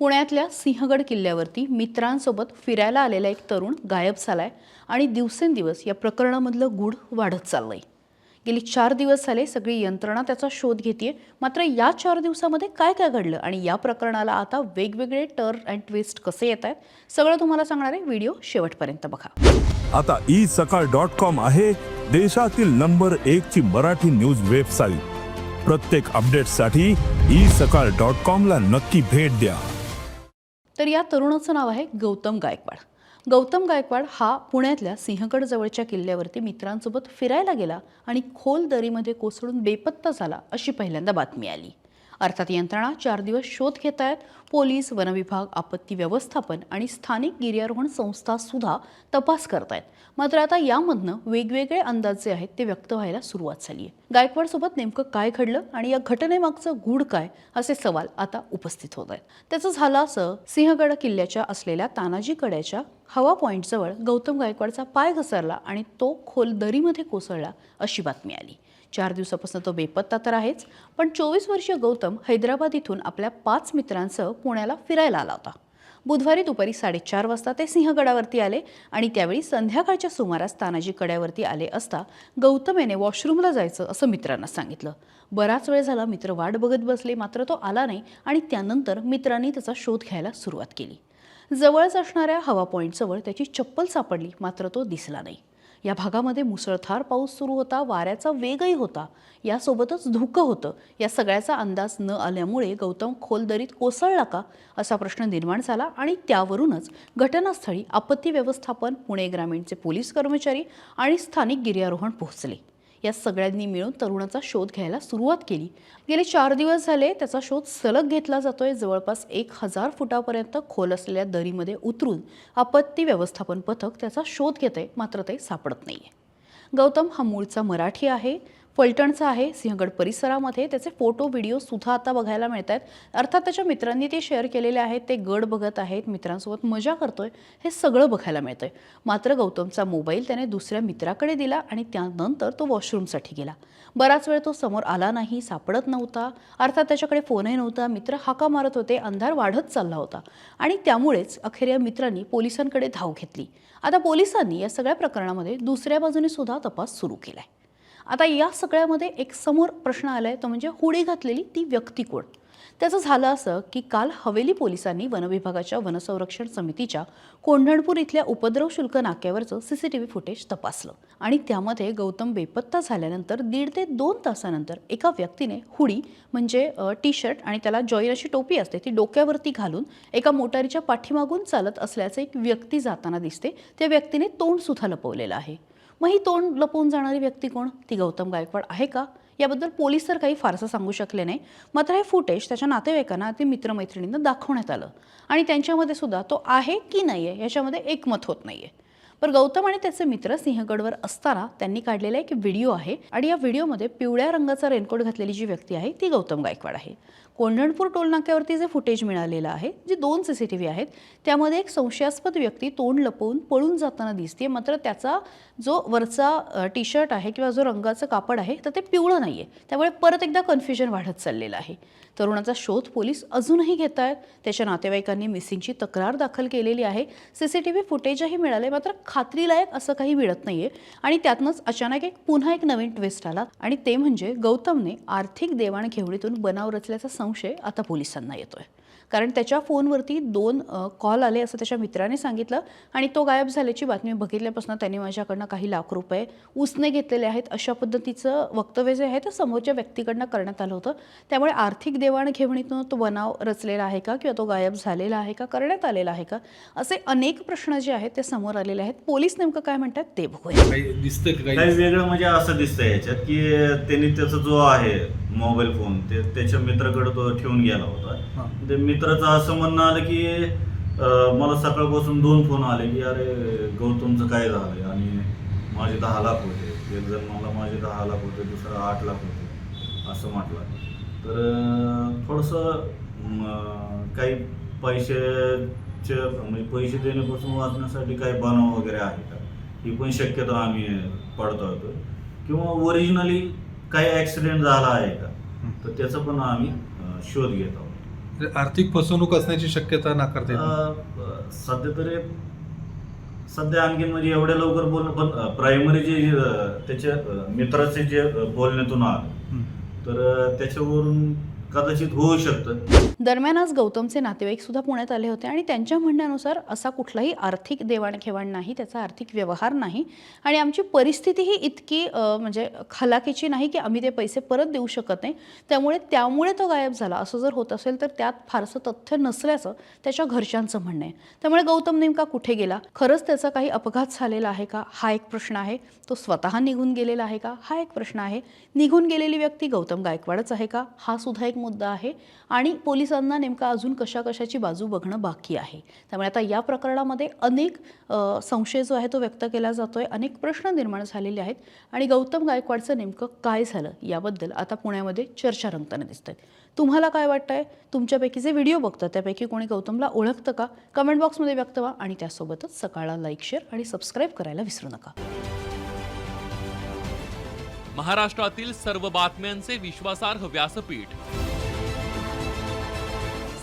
पुण्यातल्या सिंहगड किल्ल्यावरती मित्रांसोबत फिरायला आलेला एक तरुण गायब झालाय आणि दिवसेंदिवस या प्रकरणामधलं गूढ वाढत चाललंय. गेली चार दिवस झाले सगळी यंत्रणा त्याचा शोध घेते मात्र या चार दिवसामध्ये काय काय घडलं आणि या प्रकरणाला आता वेगवेगळे टर्न अँड ट्विस्ट कसे येत आहेत सगळं तुम्हाला सांगणार आहे व्हिडिओ शेवटपर्यंत बघा. आता ई सकाळ डॉट कॉम आहे देशातील नंबर एक ची मराठी न्यूज वेबसाईट प्रत्येक अपडेटसाठी ई सकाळ डॉट कॉम ला नक्की भेट द्या. तर या तरुणाचं नाव आहे गौतम गायकवाड. गौतम गायकवाड हा पुण्यातल्या सिंहगड जवळच्या किल्ल्यावरती मित्रांसोबत फिरायला गेला आणि खोल दरीमध्ये कोसळून बेपत्ता झाला अशी पहिल्यांदा बातमी आली. अर्थात यंत्रणा चार दिवस शोध घेत आहेत. पोलीस वनविभाग आपत्ती व्यवस्थापन आणि स्थानिक गिर्यारोहण संस्था सुद्धा तपास करत आहेत. मात्र आता यामधनं वेगवेगळे अंदाज जे आहेत ते व्यक्त व्हायला सुरुवात झाली आहे. गायकवाडसोबत नेमकं काय घडलं आणि या घटनेमागचं गूढ काय असे सवाल आता उपस्थित होत आहेत. त्याचं झालं असं सिंहगड किल्ल्याच्या असलेल्या तानाजी कड्याच्या हवा पॉईंटजवळ गौतम गायकवाडचा पाय घसरला आणि तो खोल दरीमध्ये कोसळला अशी बातमी आली. चार दिवसापासून तो बेपत्ता तर आहेच पण चोवीस वर्षीय गौतम हैदराबाद इथून आपल्या पाच मित्रांसह पुण्याला फिरायला आला होता. बुधवारी दुपारी साडेचार वाजता ते सिंहगडावरती आले आणि त्यावेळी संध्याकाळच्या सुमारास तानाजी कड्यावरती आले असता गौतम याने वॉशरूमला जायचं असं मित्रांना सांगितलं. बराच वेळ झाला मित्र वाट बघत बसले मात्र तो आला नाही आणि त्यानंतर मित्रांनी त्याचा शोध घ्यायला सुरुवात केली. जवळच असणाऱ्या हवा पॉईंटजवळ त्याची चप्पल सापडली मात्र तो दिसला नाही. या भागामध्ये मुसळधार पाऊस सुरू होता वाऱ्याचा वेगही होता. यासोबतच धुकं होतं. या सगळ्याचा अंदाज न आल्यामुळे गौतम खोल दरीत कोसळला का? असा प्रश्न निर्माण झाला आणि त्यावरूनच घटनास्थळी आपत्ती व्यवस्थापन पुणे ग्रामीणचे पोलीस कर्मचारी आणि स्थानिक गिर्यारोहण पोहोचले. या सगळ्यांनी मिळून तरुणाचा शोध घ्यायला सुरुवात केली. गेले चार दिवस झाले त्याचा शोध सलग घेतला जातोय. जवळपास एक हजार फुटापर्यंत खोल असलेल्या दरीमध्ये उतरून आपत्ती व्यवस्थापन पथक त्याचा शोध घेते मात्र ते सापडत नाही गौतम हा मूळचा मराठी आहे. फलटणचा आहे सिंहगड परिसरामध्ये. त्याचे फोटो व्हिडिओ सुद्धा आता बघायला मिळत आहेत अर्थात त्याच्या मित्रांनी ते शेअर केलेले आहेत ते गड बघत आहेत मित्रांसोबत मजा करतोय हे सगळं बघायला मिळतंय. मात्र गौतमचा मोबाईल त्याने दुसऱ्या मित्राकडे दिला आणि त्यानंतर तो वॉशरूमसाठी गेला. बराच वेळ तो समोर आला नाही सापडत नव्हता. अर्थात त्याच्याकडे फोनही नव्हता. मित्र हाका मारत होते अंधार वाढत चालला होता. आणि त्यामुळेच अखेर या मित्रांनी पोलिसांकडे धाव घेतली. आता पोलिसांनी या सगळ्या प्रकरणामध्ये दुसऱ्या बाजूने सुद्धा तपास सुरू केलाय. आता या सगळ्यामध्ये एक समोर प्रश्न आला आहे तो म्हणजे हुडी घातलेली ती व्यक्ती कोण? त्याचं झालं असं की काल हवेली पोलिसांनी वनविभागाच्या वनसंरक्षण समितीच्या कोंढणपूर इथल्या उपद्रव शुल्क नाक्यावरचं C C T V footage तपासलं. आणि त्यामध्ये गौतम बेपत्ता झाल्यानंतर दीड ते दोन तासानंतर एका व्यक्तीने हुडी म्हणजे टी शर्ट आणि त्याला जॉईन अशी टोपी असते ती डोक्यावरती घालून एका मोटारीच्या पाठीमागून चालत असल्याचं एक व्यक्ती जाताना दिसते. त्या व्यक्तीने तोंडसुद्धा लपवलेलं आहे. मग ही तोंड लपवून जाणारी व्यक्ती कोण? ती गौतम गायकवाड आहे का? याबद्दल पोलीस तर काही फारसं सांगू शकले नाही मात्र हे फुटेज त्याच्या नातेवाईकांना ते मित्रमैत्रिणींना दाखवण्यात आलं. आणि त्यांच्यामध्ये सुद्धा तो आहे की नाही आहे याच्यामध्ये एकमत होत नाही आहे तर गौतम आणि त्याचे मित्र सिंहगडवर असताना त्यांनी काढलेला एक व्हिडिओ आहे आणि या व्हिडिओमध्ये पिवळ्या रंगाचा रेनकोट घातलेली जी व्यक्ती आहे ती गौतम गायकवाड आहे. कोंढणपूर टोलनाक्यावरती जे फुटेज मिळालेलं आहे जे दोन सी सी टी व्ही आहेत त्यामध्ये एक संशयास्पद व्यक्ती तोंड लपवून पळून जाताना दिसते मात्र त्याचा जो वरचा टी शर्ट आहे किंवा जो रंगाचं कापड आहे तर ते पिवळं नाही आहे त्यामुळे परत एकदा कन्फ्युजन वाढत चाललेलं आहे. तरुणाचा शोध पोलीस अजूनही घेत आहेत त्याच्या नातेवाईकांनी मिसिंगची तक्रार दाखल केलेली आहे. सी सी टी व्ही फुटेजही मिळाले मात्र खात्रीलायक असं काही मिळत नाहीये. आणि त्यातनंच अचानक एक पुन्हा एक नवीन ट्विस्ट आला. आणि ते म्हणजे गौतमने आर्थिक देवाणघेवणीतून बनाव रचल्याचा संशय आता पोलिसांना येतोय. कारण त्याच्या फोनवरती दोन कॉल आले असं त्याच्या मित्राने सांगितलं आणि तो गायब झाल्याची बातमी बघितल्यापासून त्यांनी माझ्याकडनं काही लाख रुपये उसने घेतलेले आहेत अशा पद्धतीचं वक्तव्य जे आहे ते समोरच्या व्यक्तीकडनं करण्यात आलं होतं. त्यामुळे आर्थिक देवाणघेवणीतून तो बनाव रचलेला आहे का किंवा तो गायब झालेला आहे का करण्यात आलेला आहे का असे अनेक प्रश्न जे आहेत ते समोर आलेले आहेत. पोलीस नेमकं काय म्हणतात ते बघूया. काही काही? काही वेगळं म्हणजे असं दिसतंय याच्यात की त्यांनी त्याचा जो आहे मोबाईल फोन. ते त्याच्या मित्राकडे तो ठेवून गेला होता. ते मित्राचं असं म्हणणं आलं की अं, मला सकाळपासून दोन फोन आले की अरे गौतमचं काय झालंय? आणि माझे दहा लाख होते. एक जण मला माझे दहा लाख होते दुसरा आठ लाख होते. असं म्हटलं. तर थोडंसं काही पैशाच्या म्हणजे पैसे देण्यापासून वाचण्यासाठी काही बनाव वगैरे आहे का? ही पण शक्यता आम्ही पडतो होतो किंवा ओरिजिनली काही ॲक्सिडेंट झाला आहे का? तर त्याचा पण आम्ही शोध घेत आहोत. म्हणजे आर्थिक फसवणूक असण्याची शक्यता नाकारता सध्या तरी सध्या आणखीन म्हणजे एवढ्या लवकर बोलणं पण प्रायमरी जे त्याच्या मित्राचे जे बोलण्यातून आलं. तर त्याच्यावरून कदाचित होऊ शकतं. दरम्यान आज गौतमचे नातेवाईक सुद्धा पुण्यात आले होते आणि त्यांच्या म्हणण्यानुसार असा कुठलाही आर्थिक देवाणघेवाण नाही त्याचा आर्थिक व्यवहार नाही आणि आमची परिस्थितीही इतकी म्हणजे खलाकीची नाही की आम्ही ते पैसे परत देऊ शकत नाही. त्यामुळे त्यामुळे तो गायब झाला. असं जर होत असेल तर त्यात फारसं तथ्य नसल्याचं त्याच्या घरच्यांचं म्हणणं आहे. त्यामुळे गौतम नेमका कुठे गेला? खरंच त्याचा काही अपघात झालेला आहे का? हा एक प्रश्न आहे. तो स्वतः निघून गेलेला आहे का? हा एक प्रश्न आहे. निघून गेलेली व्यक्ती गौतम गायकवाडच आहे का? हा सुद्धा एक मुद्दा आहे. आणि पोलिसांना नेमका अजून कशा कशाची बाजू बघणं बाकी आहे. त्यामुळे आता या प्रकरणामध्ये अनेक संशय जो आहे तो व्यक्त केला जातोय. अनेक प्रश्न निर्माण झालेले आहेत. आणि गौतम गायकवाडचं नेमकं काय झालं याबद्दल आता पुण्यामध्ये चर्चा रंगताना दिसत आहेत तुम्हाला काय वाटतंय? तुमच्यापैकी जे व्हिडिओ बघतात त्यापैकी कोणी गौतमला ओळखतं का? कमेंट बॉक्समध्ये व्यक्त व्हा आणि त्यासोबतच सकाळला लाईक शेअर आणि सबस्क्राईब करायला विसरू नका. महाराष्ट्रातील सर्व बातम्यांचे विश्वासार्ह व्यासपीठ